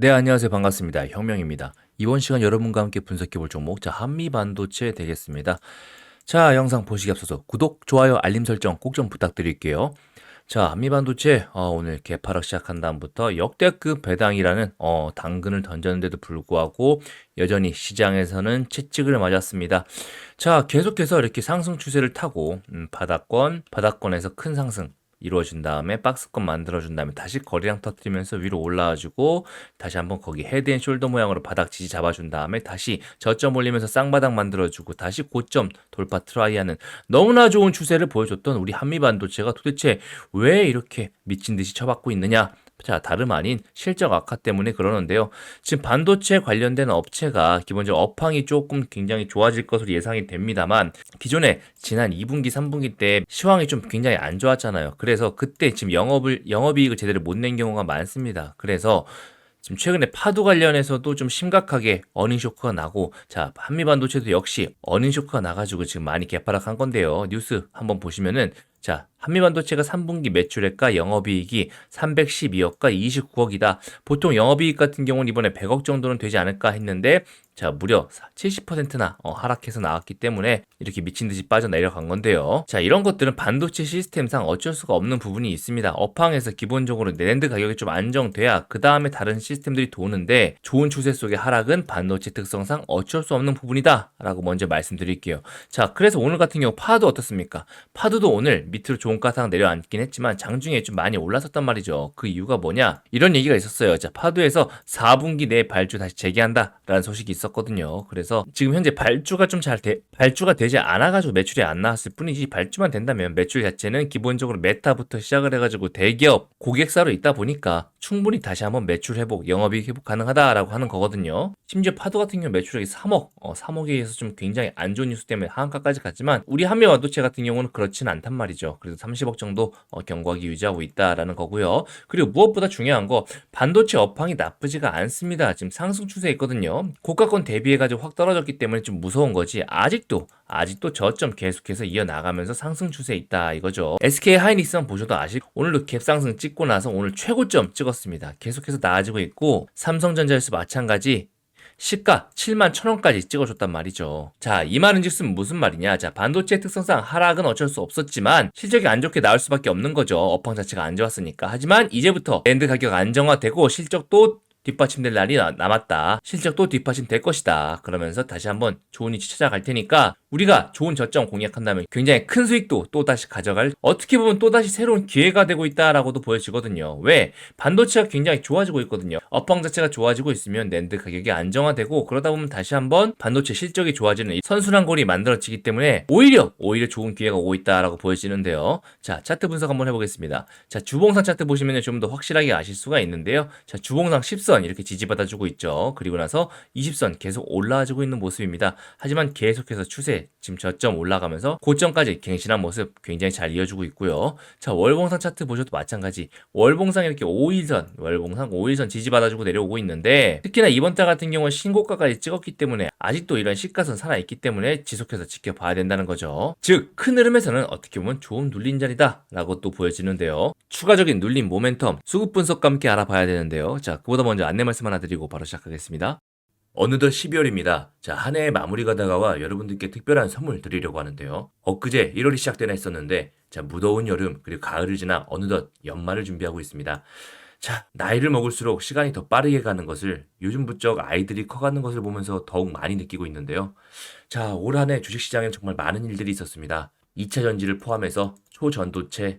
네, 안녕하세요. 반갑습니다. 혁명입니다. 이번 시간 여러분과 함께 분석해 볼 종목, 자, 한미 반도체 되겠습니다. 자, 영상 보시기 앞서서 구독, 좋아요, 알림 설정 꼭 좀 부탁드릴게요. 자, 한미 반도체, 어, 오늘 개파락 시작한 다음부터 역대급 배당이라는, 어, 당근을 던졌는데도 불구하고 여전히 시장에서는 채찍을 맞았습니다. 자, 계속해서 이렇게 상승 추세를 타고, 음, 바닥권, 바닥권에서 큰 상승, 이루어진 다음에 박스권 만들어준 다음에 다시 거리랑 터트리면서 위로 올라와주고 다시 한번 거기 헤드 앤 숄더 모양으로 바닥 지지 잡아준 다음에 다시 저점 올리면서 쌍바닥 만들어주고 다시 고점 돌파 트라이하는 너무나 좋은 추세를 보여줬던 우리 한미반도체가 도대체 왜 이렇게 미친 듯이 쳐받고 있느냐 자, 다름 아닌 실적 악화 때문에 그러는데요. 지금 반도체 관련된 업체가 기본적으로 업황이 조금 굉장히 좋아질 것으로 예상이 됩니다만 기존에 지난 2분기, 3분기 때 시황이 좀 굉장히 안 좋았잖아요. 그래서 그때 지금 영업을 영업이익을 제대로 못 낸 경우가 많습니다. 그래서 지금 최근에 파도 관련해서도 좀 심각하게 어닝 쇼크가 나고 자 한미 반도체도 역시 어닝 쇼크가 나가지고 지금 많이 개파락한 건데요. 뉴스 한번 보시면은 자, 한미반도체가 3분기 매출액과 영업이익이 312억과 29억이다. 보통 영업이익 같은 경우는 이번에 100억 정도는 되지 않을까 했는데 자, 무려 70%나 어, 하락해서 나왔기 때문에 이렇게 미친 듯이 빠져내려간 건데요. 자, 이런 것들은 반도체 시스템상 어쩔 수가 없는 부분이 있습니다. 업황에서 기본적으로 낸드 가격이 좀 안정돼야 그 다음에 다른 시스템들이 도는데 좋은 추세 속의 하락은 반도체 특성상 어쩔 수 없는 부분이다. 라고 먼저 말씀드릴게요. 자, 그래서 오늘 같은 경우 파도 어떻습니까? 파도도 오늘 밑으로 좋은 가상 내려앉긴 했지만 장중에 좀 많이 올라섰단 말이죠. 그 이유가 뭐냐? 이런 얘기가 있었어요. 자, 파도에서 4분기 내에 발주 다시 재개한다. 라는 소식이 있었거든요. 그래서 지금 현재 발주가 좀 잘 발주가 되지 않아가지고 매출이 안 나왔을 뿐이지 발주만 된다면 매출 자체는 기본적으로 메타부터 시작을 해가지고 대기업 고객사로 있다 보니까 충분히 다시 한번 매출 회복, 영업이익 회복 가능하다라고 하는 거거든요. 심지어 파도 같은 경우 매출액이 3억, 어, 3억에 의해서 좀 굉장히 안 좋은 뉴스 때문에 하한가까지 갔지만 우리 한미완도체 같은 경우는 그렇지는 않단 말이죠. 그래서 30억 정도 어, 경과기 유지하고 있다라는 거고요. 그리고 무엇보다 중요한 거 반도체 업황이 나쁘지가 않습니다. 지금 상승 추세에 있거든요. 고가권 대비해 가지고 확 떨어졌기 때문에 좀 무서운 거지. 아직도 아직도 저점 계속해서 이어나가면서 상승 추세에 있다 이거죠. SK 하이닉스만 보셔도 아실 오늘도 갭 상승 찍고 나서 오늘 최고점 찍었습니다. 계속해서 나아지고 있고 삼성전자에서 마찬가지 시가 7만 1천원까지 찍어줬단 말이죠. 자, 이 말은 즉슨 무슨 말이냐. 자, 반도체 특성상 하락은 어쩔 수 없었지만 실적이 안 좋게 나올 수밖에 없는 거죠. 업황 자체가 안 좋았으니까. 하지만 이제부터 랜드 가격 안정화되고 실적도 뒷받침될 날이 남았다. 실적도 뒷받침될 것이다. 그러면서 다시 한번 좋은 위치 찾아갈 테니까 우리가 좋은 저점 공략한다면 굉장히 큰 수익도 또다시 가져갈 어떻게 보면 또다시 새로운 기회가 되고 있다라고도 보여지거든요. 왜? 반도체가 굉장히 좋아지고 있거든요. 업황 자체가 좋아지고 있으면 랜드 가격이 안정화되고 그러다 보면 다시 한번 반도체 실적이 좋아지는 선순환 골이 만들어지기 때문에 오히려 오히려 좋은 기회가 오고 있다라고 보여지는데요. 자, 차트 분석 한번 해보겠습니다. 자, 주봉상 차트 보시면 좀 더 확실하게 아실 수가 있는데요. 자, 주봉상 10선 이렇게 지지받아주고 있죠. 그리고 나서 20선 계속 올라와주고 있는 모습입니다. 하지만 계속해서 추세 지금 저점 올라가면서 고점까지 갱신한 모습 굉장히 잘 이어주고 있고요. 자, 월봉상 차트 보셔도 마찬가지. 월봉상 이렇게 5일선, 월봉상 5일선 지지받아주고 내려오고 있는데 특히나 이번 달 같은 경우는 신고가까지 찍었기 때문에 아직도 이런 시가선 살아있기 때문에 지속해서 지켜봐야 된다는 거죠. 즉, 큰 흐름에서는 어떻게 보면 좋은 눌린 자리다 라고 또 보여지는데요. 추가적인 눌린 모멘텀, 수급 분석과 함께 알아봐야 되는데요. 자, 그보다 먼저 안내 말씀 하나 드리고 바로 시작하겠습니다. 어느덧 12월입니다. 자, 한 해의 마무리가 다가와 여러분들께 특별한 선물 드리려고 하는데요. 엊그제 1월이 시작되나 했었는데, 자, 무더운 여름, 그리고 가을을 지나 어느덧 연말을 준비하고 있습니다. 자, 나이를 먹을수록 시간이 더 빠르게 가는 것을 요즘 부쩍 아이들이 커가는 것을 보면서 더욱 많이 느끼고 있는데요. 자, 올 한 해 주식시장엔 정말 많은 일들이 있었습니다. 2차 전지를 포함해서 초전도체,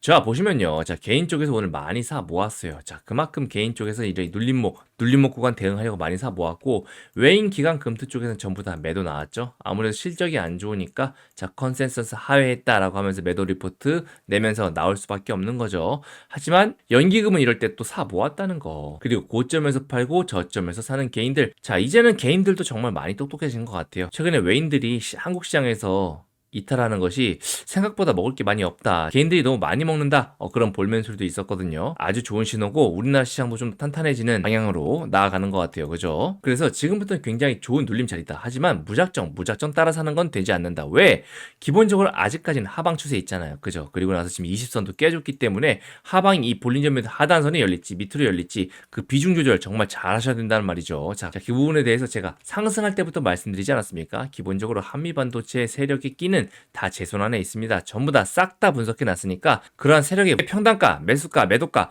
자, 보시면요. 자, 개인 쪽에서 오늘 많이 사 모았어요. 자, 그만큼 개인 쪽에서 이제 눌림목, 눌림목 구간 대응하려고 많이 사 모았고, 외인 기관 금투 쪽에서는 전부 다 매도 나왔죠. 아무래도 실적이 안 좋으니까, 자, 컨센서스 하회했다라고 하면서 매도 리포트 내면서 나올 수밖에 없는 거죠. 하지만 연기금은 이럴 때 또 사 모았다는 거. 그리고 고점에서 팔고 저점에서 사는 개인들. 자, 이제는 개인들도 정말 많이 똑똑해진 것 같아요. 최근에 외인들이 시- 한국 시장에서 이탈하는 것이 생각보다 먹을 게 많이 없다. 개인들이 너무 많이 먹는다. 어, 그런 볼멘 소리도 있었거든요. 아주 좋은 신호고 우리나라 시장도 좀 탄탄해지는 방향으로 나아가는 것 같아요. 그죠? 그래서 지금부터는 굉장히 좋은 눌림자리다. 하지만 무작정 무작정 따라 사는 건 되지 않는다. 왜? 기본적으로 아직까지는 하방 추세 있잖아요. 그죠? 그리고 나서 지금 20선도 깨졌기 때문에 하방이 이 볼린점에서 하단선이 열릴지 밑으로 열릴지 그 비중 조절 정말 잘 하셔야 된다는 말이죠. 자, 자, 그 부분에 대해서 제가 상승할 때부터 말씀드리지 않았습니까? 기본적으로 한미 반도체 세력의 끼는 다 제 손 안에 있습니다. 전부 다 싹 다 분석해 놨으니까 그러한 세력의 평단가, 매수가, 매도가